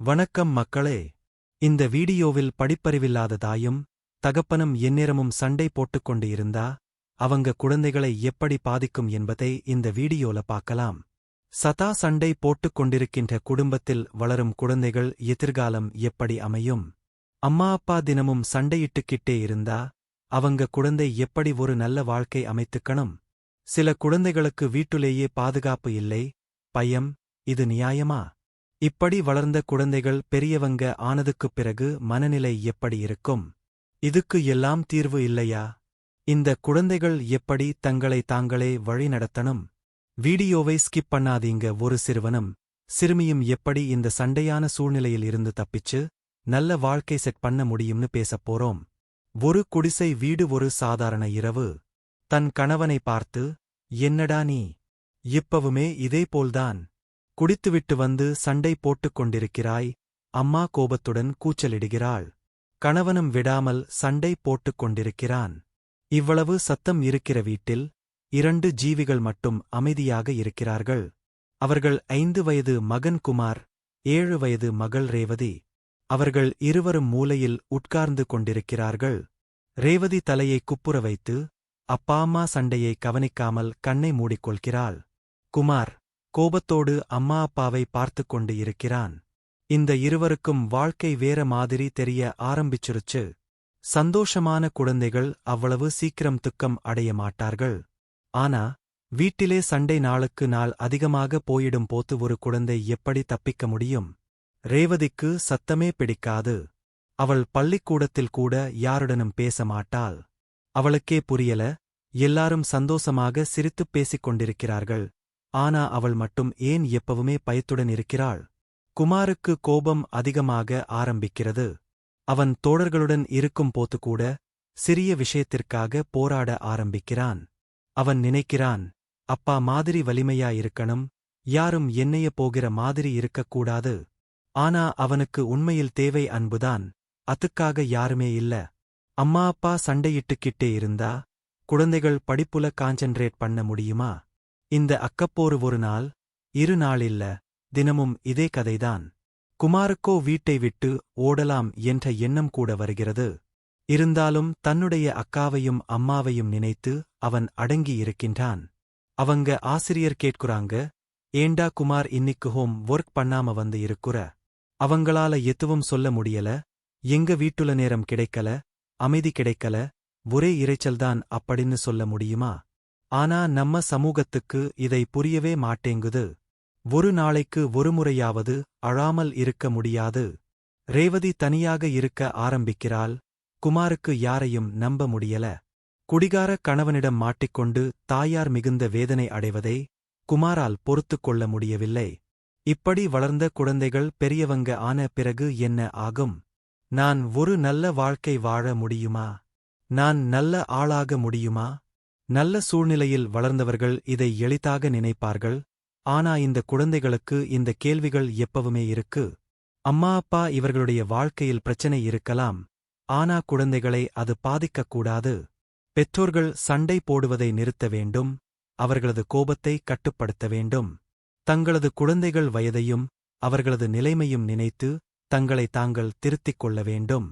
வணக்கம் மக்களே. இந்த வீடியோவில் படிப்பறிவில்லாத தாயும் தகப்பனும் எந்நேரமும் சண்டை போட்டுக்கொண்டு இருந்தா அவங்க குழந்தைகளை எப்படி பாதிக்கும் என்பதை இந்த வீடியோல பார்க்கலாம். சதா சண்டை போட்டுக் கொண்டிருக்கின்ற குடும்பத்தில் வளரும் குழந்தைகள் எதிர்காலம் எப்படி அமையும்? அம்மா அப்பா தினமும் சண்டையிட்டுக்கிட்டே இருந்தா அவங்க குழந்தை எப்படி ஒரு நல்ல வாழ்க்கை அமைத்துக்கணும்? சில குழந்தைகளுக்கு வீட்டுலேயே பாதுகாப்பு இல்லை பயம் இது நியாயமா? இப்படி வளர்ந்த குழந்தைகள் பெரியவங்க ஆனதுக்குப் பிறகு மனநிலை எப்படி இருக்கும்? இதுக்கு எல்லாம் தீர்வு இல்லையா? இந்த குழந்தைகள் எப்படி தங்களை தாங்களே வழிநடத்தணும்? வீடியோவை ஸ்கிப் பண்ணாதீங்க ஒரு சிறுவனும். சிறுமியும் எப்படி இந்த சண்டையான சூழ்நிலையில் இருந்து தப்பிச்சு நல்ல வாழ்க்கை செட் பண்ண முடியும்னு பேசப் போறோம். ஒரு குடிசை வீடு ஒரு சாதாரண இரவு. தன் கணவனை பார்த்து என்னடா நீ? இப்பவுமே இதேபோல்தான். குடித்துவிட்டு வந்து சண்டை போட்டுக் கொண்டிருக்கிறாய். அம்மா கோபத்துடன் கூச்சலிடுகிறாள். கணவனும் விடாமல் சண்டை போட்டுக் கொண்டிருக்கிறான். இவ்வளவு சத்தம் இருக்கிற வீட்டில் இரண்டு ஜீவிகள் மட்டும் அமைதியாக இருக்கிறார்கள். அவர்கள் ஐந்து வயது மகன் குமார் ஏழு வயது மகள் ரேவதி. அவர்கள் இருவரும் மூலையில் உட்கார்ந்து கொண்டிருக்கிறார்கள். ரேவதி தலையை குப்புற வைத்து அப்பா அம்மா சண்டையை கவனிக்காமல் கண்ணை மூடிக்கொள்கிறாள். குமார் கோபத்தோடு அம்மா அப்பாவை பார்த்துக் கொண்டு இருக்கிறான். இந்த இருவருக்கும் வாழ்க்கை வேற மாதிரி தெரிய ஆரம்பிச்சிருச்சு. சந்தோஷமான குழந்தைகள் அவ்வளவு சீக்கிரம் துக்கம் அடைய மாட்டார்கள். ஆனா வீட்டிலே சண்டை நாளுக்கு நாள் அதிகமாக போயிடும் போத்து ஒரு குழந்தை எப்படி தப்பிக்க முடியும்? ரேவதிக்கு சத்தமே பிடிக்காது. அவள் பள்ளிக்கூடத்தில் கூட யாருடனும் பேச மாட்டாள். அவளுக்கே புரியல எல்லாரும் சந்தோஷமாக சிரித்துப் பேசிக் கொண்டிருக்கிறார்கள். ஆனா அவள் மட்டும் ஏன் எப்பவுமே பயத்துடன் இருக்கிறாள்? குமாருக்கு கோபம் அதிகமாக ஆரம்பிக்கிறது. அவன் தோழர்களுடன் இருக்கும் போது கூட சிறிய விஷயத்திற்காக போராட ஆரம்பிக்கிறான். அவன் நினைக்கிறான் அப்பா மாதிரி வலிமையா இருக்கணும் யாரும் என்னைய போகிற மாதிரி இருக்கக்கூடாது. ஆனா அவனுக்கு உண்மையில் தேவை அன்புதான் அதுக்காக யாருமே இல்ல. அம்மா அப்பா சண்டையிட்டுக்கிட்டே இருந்தா குழந்தைகள் படிப்புல கான்சென்ட்ரேட் பண்ண முடியுமா? இந்த அக்கப்போரு ஒரு நாள் இரு நாளில்ல தினமும் இதே கதைதான். குமாருக்கோ வீட்டை விட்டு ஓடலாம் என்ற எண்ணம் கூட வருகிறது. இருந்தாலும் தன்னுடைய அக்காவையும் அம்மாவையும் நினைத்து அவன் அடங்கி இருக்கின்றான். அவங்க ஆசிரியர் கேட்குறாங்க ஏண்டா குமார் இன்னிக்கு ஹோம் ஒர்க் பண்ணாம வந்து இருக்குற? அவங்களால எதுவும் சொல்ல முடியல? எங்க வீட்டுல நேரம் கிடைக்கல? அமைதி கிடைக்கல? ஒரே இரைச்சல்தான் அப்படின்னு சொல்ல முடியுமா? ஆனா நம்ம சமூகத்துக்கு இதை புரியவே மாட்டேங்குது. ஒரு நாளைக்கு ஒருமுறையாவது அழாமல் இருக்க முடியாது. ரேவதி தனியாக இருக்க ஆரம்பிக்கிறாள். குமாருக்கு யாரையும் நம்ப முடியல. குடிகார கணவனிடம் மாட்டிக்கொண்டு தாயார் மிகுந்த வேதனை அடைவதை குமாரால் பொறுத்துக் கொள்ள முடியவில்லை. இப்படி வளர்ந்த குழந்தைகள் பெரியவங்க ஆன பிறகு என்ன ஆகும்? நான் ஒரு நல்ல வாழ்க்கை வாழ முடியுமா? நான் நல்ல ஆளாக முடியுமா? நல்ல சூழ்நிலையில் வளர்ந்தவர்கள் இதை எளிதாக நினைப்பார்கள். ஆனா இந்த குழந்தைகளுக்கு இந்த கேள்விகள் எப்பவுமே இருக்கு. அம்மா அப்பா இவர்களுடைய வாழ்க்கையில் பிரச்சனை இருக்கலாம். ஆனா குழந்தைகளை அது பாதிக்கக்கூடாது பெற்றோர்கள் சண்டை போடுவதை நிறுத்த வேண்டும். அவர்களது கோபத்தை கட்டுப்படுத்த வேண்டும். தங்களது குழந்தைகள் வயதையும் அவர்களது நிலைமையும் நினைத்து தங்களை தாங்கள் திருத்திக் கொள்ள வேண்டும்.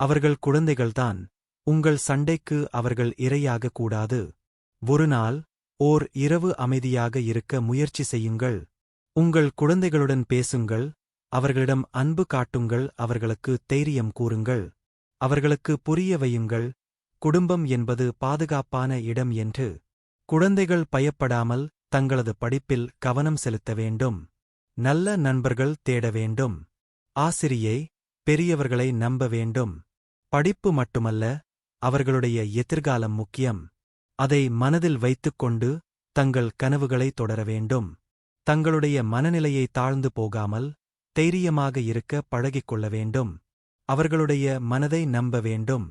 அவர்கள் குழந்தைகள்தான். உங்கள் சண்டைக்கு அவர்கள் இரையாக கூடாது. ஒருநாள் ஓர் இரவு அமைதியாக இருக்க முயற்சி செய்யுங்கள். உங்கள் குழந்தைகளுடன் பேசுங்கள். அவர்களிடம் அன்பு காட்டுங்கள். அவர்களுக்கு தைரியம் கூறுங்கள். அவர்களுக்கு புரிய வையுங்கள். குடும்பம் என்பது பாதுகாப்பான இடம் என்று. குழந்தைகள் பயப்படாமல் தங்களது படிப்பில் கவனம் செலுத்த வேண்டும். நல்ல நண்பர்கள் தேட வேண்டும். ஆசிரியை பெரியவர்களை நம்ப வேண்டும். படிப்பு மட்டுமல்ல அவர்களுடைய எதிர்காலம் முக்கியம். அதை மனதில் வைத்துக்கொண்டு தங்கள் கனவுகளை தொடர வேண்டும். தங்களுடைய மனநிலையை தாழ்ந்து போகாமல் தைரியமாக இருக்க பழகிக்கொள்ள வேண்டும். அவர்களுடைய மனதை நம்ப வேண்டும்.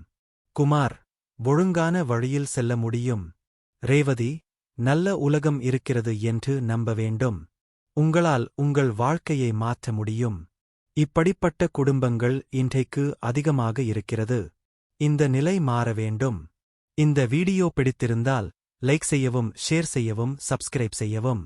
குமார் ஒழுங்கான வழியில் செல்ல முடியும். ரேவதி நல்ல உலகம் இருக்கிறது என்று நம்ப வேண்டும். உங்களால் உங்கள் வாழ்க்கையை மாற்ற முடியும். இப்படிப்பட்ட குடும்பங்கள் இன்றைக்கு அதிகமாக இருக்கிறது. இந்த நிலை மாற வேண்டும். இந்த வீடியோ பிடித்திருந்தால் லைக் செய்யவும் ஷேர் செய்யவும் சப்ஸ்கிரைப் செய்யவும்.